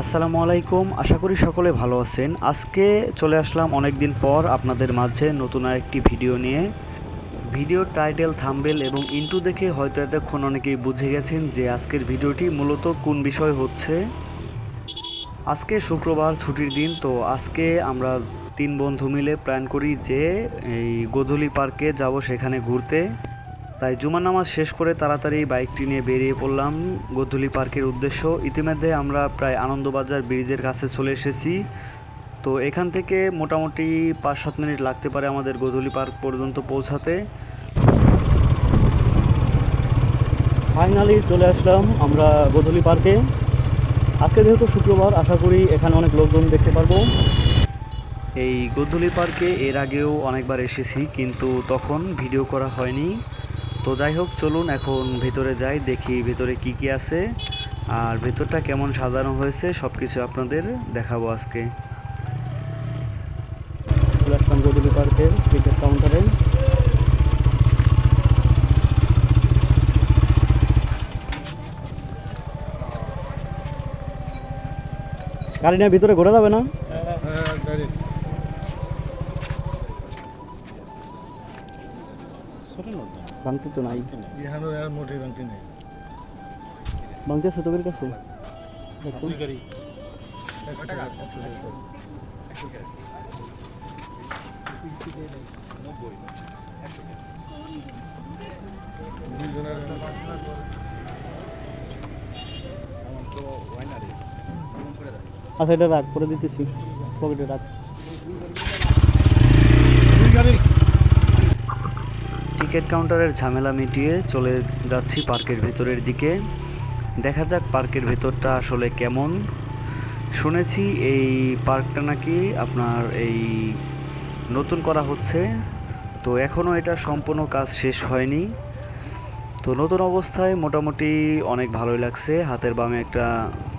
আসসালামু আলাইকুম। আশা করি সকলে ভালো আছেন। আজকে চলে আসলাম অনেক দিন পর আপনাদের মাঝে নতুন আরেকটি ভিডিও নিয়ে। ভিডিও টাইটেল থাম্বেল এবং ইন্টু দেখে হয়তো এতক্ষণ অনেকেই বুঝে গেছেন যে আজকের ভিডিওটি মূলত কোন বিষয় হচ্ছে। আজকে শুক্রবার ছুটির দিন, তো আজকে আমরা তিন বন্ধু মিলে প্ল্যান করি যে এই গোধূলি পার্কে যাব সেখানে ঘুরতে। তাই জুমা নামাজ শেষ করে তাড়াতাড়ি বাইকটি নিয়ে বেরিয়ে পড়লাম গোধূলি পার্কের উদ্দেশ্য। ইতিমধ্যে আমরা প্রায় আনন্দবাজার ব্রিজের কাছে চলে এসেছি। তো এখান থেকে মোটামুটি পাঁচ সাত মিনিট লাগতে পারে আমাদের গোধূলি পার্ক পর্যন্ত পৌঁছাতে। ফাইনালি চলে আসলাম আমরা গোধূলি পার্কে। আজকে যেহেতু শুক্রবার, আশা করি এখানে অনেক লোকজন দেখতে পারব। এই গোধূলি পার্কে এর আগেও অনেকবার এসেছি, কিন্তু তখন ভিডিও করা হয়নি। তো যাই হোক চলুন এখন ভেতরে যাই দেখি ভেতরে কি কি আছে। আর ভেতরটা কেমন সাজানো হয়েছে সব কিছু আপনাদের দেখাবো আজকে। পার্কের কাউন্টারে গাড়ি নিয়ে ভিতরে ঘোরা যাবে না? ভাঙতে তো নাই। ইহানো আর মোটে বাংটি নেই। ভাঙতে আছে তোদের কাছে? আচ্ছা এটা রাখ করে দিতেছি। পকেটে রাখ। টিকিট কাউন্টারের ঝামেলা মিটিয়ে চলে যাচ্ছি পার্কের ভেতরের দিকে। দেখা যাক পার্কের ভেতরটা আসলে কেমন। শুনেছি এই পার্কটা নাকি আপনার এই নতুন করা হচ্ছে। তো এখনও এটা সম্পূর্ণ কাজ শেষ হয়নি। তো নতুন অবস্থায় মোটামুটি অনেক ভালোই লাগছে। হাতের বামে একটা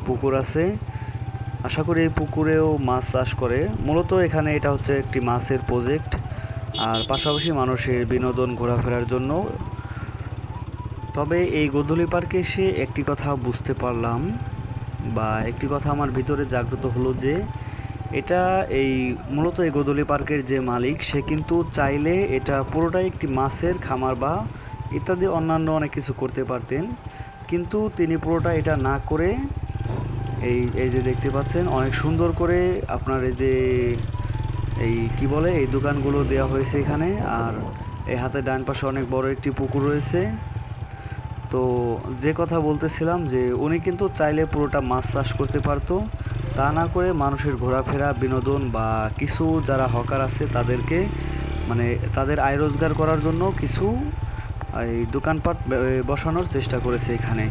পুকুর আছে। আশা করি এই পুকুরেও মাছ চাষ করে। মূলত এখানে এটা হচ্ছে একটি মাছের প্রজেক্ট। আর পাশাপাশি মানুষের বিনোদন ঘোরাফেরার জন্য। তবে এই গোধূলি পার্কে এসে একটি কথা বুঝতে পারলাম বা একটি কথা আমার ভিতরে জাগ্রত হলো যে, এটা এই মূলত এই গোধূলি পার্কের যে মালিক, সে কিন্তু চাইলে এটা পুরোটাই একটি মাছের খামার বা ইত্যাদি অন্যান্য অনেক কিছু করতে পারতেন। কিন্তু তিনি পুরোটা এটা না করে এই এই যে দেখতে পাচ্ছেন, অনেক সুন্দর করে আপনার এই যে এই কি বলে, এই দোকানগুলো দেওয়া হয়েছে এখানে। আর এই হাতে ডান পাশে অনেক বড় একটি পুকুর রয়েছে। তো যে কথা বলতেছিলাম যে, উনি কিন্তু চাইলে পুরোটা মাছ চাষ করতে পারতো। তা না করে মানুষের ঘোরাফেরা, বিনোদন বা কিছু যারা হকার আছে তাদেরকে মানে তাদের আয় রোজগার করার জন্য কিছু এই দোকানপাট বসানোর চেষ্টা করেছে এখানে।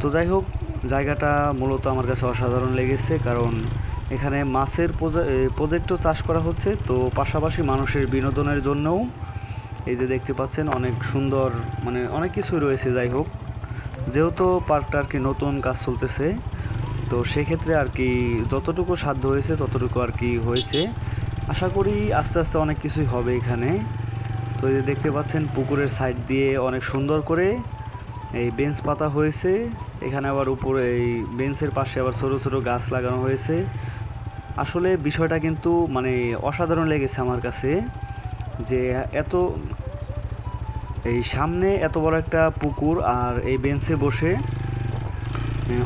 তো যাই হোক, জায়গাটা মূলত আমার কাছে অসাধারণ লেগেছে কারণ এখানে মাছের প্রজেক্টও চাষ করা হচ্ছে। তো পাশাপাশি মানুষের বিনোদনের জন্যও এই যে দেখতে পাচ্ছেন অনেক সুন্দর মানে অনেক কিছুই রয়েছে যাই হোক। যেহেতু পার্কটা আর কি নতুন কাজ চলতেছে, তো সেক্ষেত্রে আর কি যতটুকু সাধ্য হয়েছে ততটুকু আর কি হয়েছে। আশা করি আস্তে আস্তে অনেক কিছুই হবে এখানে। তো এই যে দেখতে পাচ্ছেন পুকুরের সাইড দিয়ে অনেক সুন্দর করে এই বেঞ্চ পাতা হয়েছে। এখানে আবার উপরে এই বেঞ্চের পাশে আবার ছোটো ছোটো গাছ লাগানো হয়েছে। আসলে বিষয়টা কিন্তু মানে অসাধারণ লেগেছে আমার কাছে যে এত এই সামনে এত বড় একটা পুকুর আর এই বেঞ্চে বসে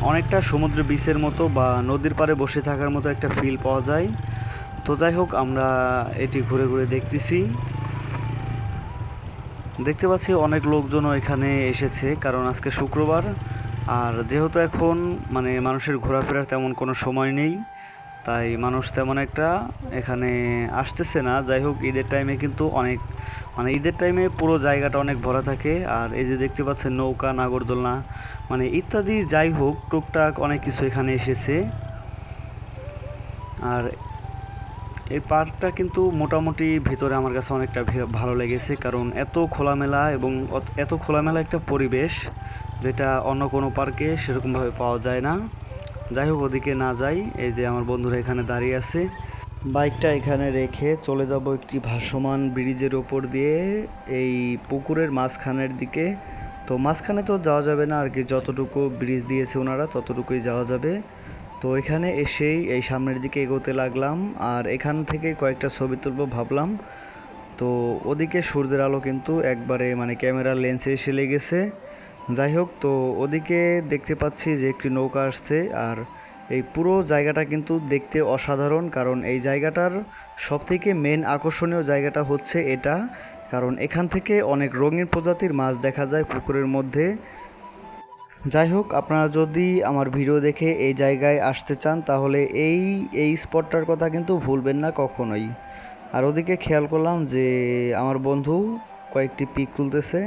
অনেকটা সমুদ্র বিচের মতো বা নদীর পাড়ে বসে থাকার মতো একটা ফিল পাওয়া যায়। তো যাই হোক, আমরা এটি ঘুরে ঘুরে দেখতেছি। দেখতে পাচ্ছি অনেক লোকজনও এখানে এসেছে, কারণ আজকে শুক্রবার। আর যেহেতু এখন মানে মানুষের ঘোরাফেরার তেমন কোনো সময় নেই তাই মানুষ তেমন একটা এখানে আসতেছে না। যাই হোক ঈদের টাইমে কিন্তু অনেক মানে ঈদের টাইমে পুরো জায়গাটা অনেক ভরা থাকে। আর এই যে দেখতে পাচ্ছেন নৌকা, নাগরদোলনা মানে ইত্যাদি যাই হোক, টুকটাক অনেক কিছু এখানে এসেছে। আর এই পার্কটা কিন্তু মোটামুটি ভিতরে আমার কাছে অনেকটা ভালো লেগেছে। কারণ এত খোলামেলা এবং এত খোলামেলা একটা পরিবেশ, যেটা অন্য কোনো পার্কে সেরকমভাবে পাওয়া যায় না। যাই হোক, ওদিকে না যাই, এই যে আমার বন্ধুরা এখানে দাঁড়িয়ে আছে। বাইকটা এখানে রেখে চলে যাব একটি ভাসমান ব্রিজের ওপর দিয়ে, এই পুকুরের মাঝখানের দিকে। তো মাঝখানে তো যাওয়া যাবে না, আর কি, যতটুকু ব্রিজ দিয়েছে ওনারা, ততটুকুই যাওয়া যাবে। তো এখানে এসেই এই সামনের দিকে এগোতে লাগলাম, আর এখান থেকে কয়েকটা ছবি তুলবো ভাবলাম। তো ওদিকে সূর্যের আলো কিন্তু একবারে মানে ক্যামেরার লেন্সে এসে লেগেছে। যাই হোক, তো ওদিকে দেখতে পাচ্ছি যে একটি নৌকা আসছে আর এই পুরো জায়গাটা কিন্তু দেখতে অসাধারণ কারণ এই জায়গাটার সবথেকে মেন আকর্ষণীয় জায়গাটা হচ্ছে এটা। কারণ এখান থেকে অনেক রঙিন প্রজাতির মাছ দেখা যায় পুকুরের মধ্যে। যাই হোক, আপনারা যদি আমার ভিডিও দেখে এই জায়গায় আসতে চান, তাহলে এই এই স্পটটার কথা কিন্তু ভুলবেন না কখনোই। আর ওদিকে খেয়াল করলাম যে আমার বন্ধু কয়েকটি পিক তুলতেছে।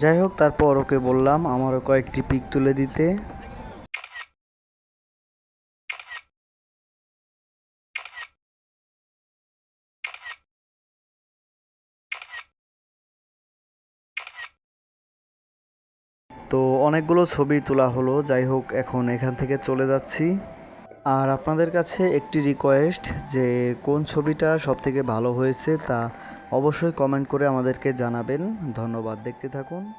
যাই হোক তারপর ওকে বললাম আমারও কয়েকটি পিক তুলে দিতে। তো অনেকগুলো ছবি তোলা হলো যাই হোক এখন এখান থেকে চলে যাচ্ছি। আর আপনাদের কাছে একটি রিকোয়েস্ট যে কোন ছবিটা সব থেকে ভালো হয়েছে তা অবশ্যই কমেন্ট করে আমাদেরকে জানাবেন। ধন্যবাদ, দেখতে থাকুন।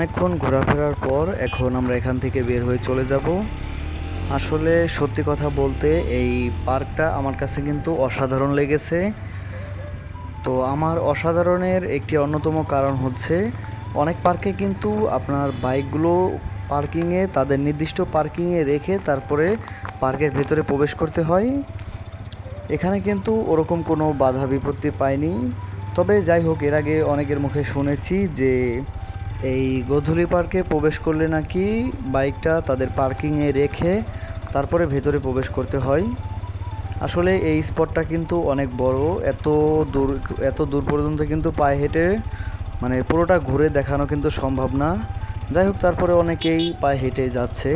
অনেকক্ষণ ঘোরাফেরার পর এখন আমরা এখান থেকে বের হয়ে চলে যাব। আসলে সত্যি কথা বলতে এই পার্কটা আমার কাছে কিন্তু অসাধারণ লেগেছে। তো আমার অসাধারণের একটি অন্যতম কারণ হচ্ছে, অনেক পার্কে কিন্তু আপনার বাইকগুলো পার্কিংয়ে, তাদের নির্দিষ্ট পার্কিংয়ে রেখে তারপরে পার্কের ভেতরে প্রবেশ করতে হয়। এখানে কিন্তু ওরকম কোনো বাধা বিপত্তি পাইনি। তবে যাই হোক, এর আগে অনেকের মুখে শুনেছি যে এই গোধূলি পার্কে প্রবেশ করলে নাকি বাইকটা তাদের পার্কিংয়ে রেখে তারপরে ভেতরে প্রবেশ করতে হয়। আসলে এই স্পটটা কিন্তু অনেক বড়। এত দূর এত দূর পর্যন্ত কিন্তু পায়ে হেঁটে মানে পুরোটা ঘুরে দেখানো কিন্তু সম্ভব না। যাই হোক, তারপরে অনেকেই পায়ে হেঁটে যাচ্ছে।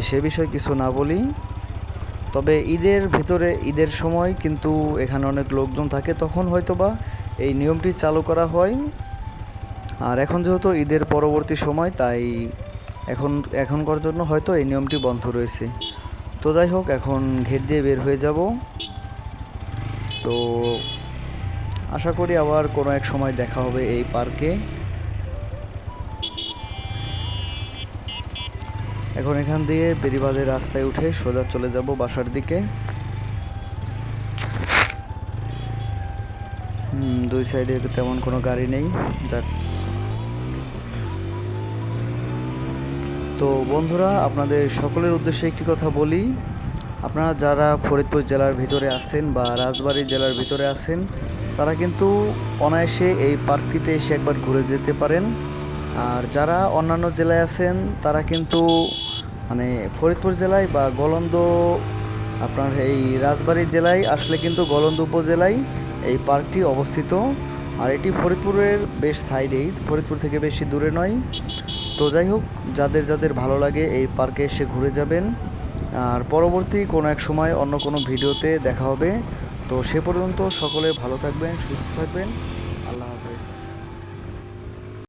সে বিষয়ে কিছু না বলি। তবে ঈদের ভিতরে, ঈদের সময় কিন্তু এখানে অনেক লোকজন থাকে। তখন হয়তো বা এই নিয়মটি চালু করা হয়। আর এখন যেহেতু ঈদের পরবর্তী সময়, তাই এখন, এখনকার জন্য হয়তো এই নিয়মটি বন্ধ রয়েছে। তো যাই হোক, এখন ঘেট দিয়ে বের হয়ে যাব। তো আশা করি আবার কোনো এক সময় দেখা হবে এই পার্কে। এখন এখান দিয়ে বেরিবাদের রাস্তায় উঠে সোজা চলে যাব বাসার দিকে। দুই সাইডে তেমন কোনো গাড়ি নেই। যাক তো বন্ধুরা, আপনাদের সকলের উদ্দেশ্যে একটি কথা বলি। আপনারা যারা ফরিদপুর জেলার ভিতরে আছেন বা রাজবাড়ী জেলার ভিতরে আছেন, তারা কিন্তু অনায়াসে এই পার্কটিতে এসে একবার ঘুরে যেতে পারেন। আর যারা অন্যান্য জেলায় আছেন, তারা কিন্তু মানে ফরিদপুর জেলায় বা গলন্দ, আপনার এই রাজবাড়ী জেলায় আসলে কিন্তু গলন্দ উপজেলায় এই পার্কটি অবস্থিত। আর এটি ফরিদপুরের বেশ সাইডেই, ফরিদপুর থেকে বেশি দূরে নয়। তো যাই হোক, যাদের যাদের ভালো লাগে এই পার্কে এসে ঘুরে যাবেন। আর পরবর্তী কোনো এক সময় অন্য কোনো ভিডিওতে দেখা হবে। তো সে পর্যন্ত সকলে ভালো থাকবেন, সুস্থ থাকবেন।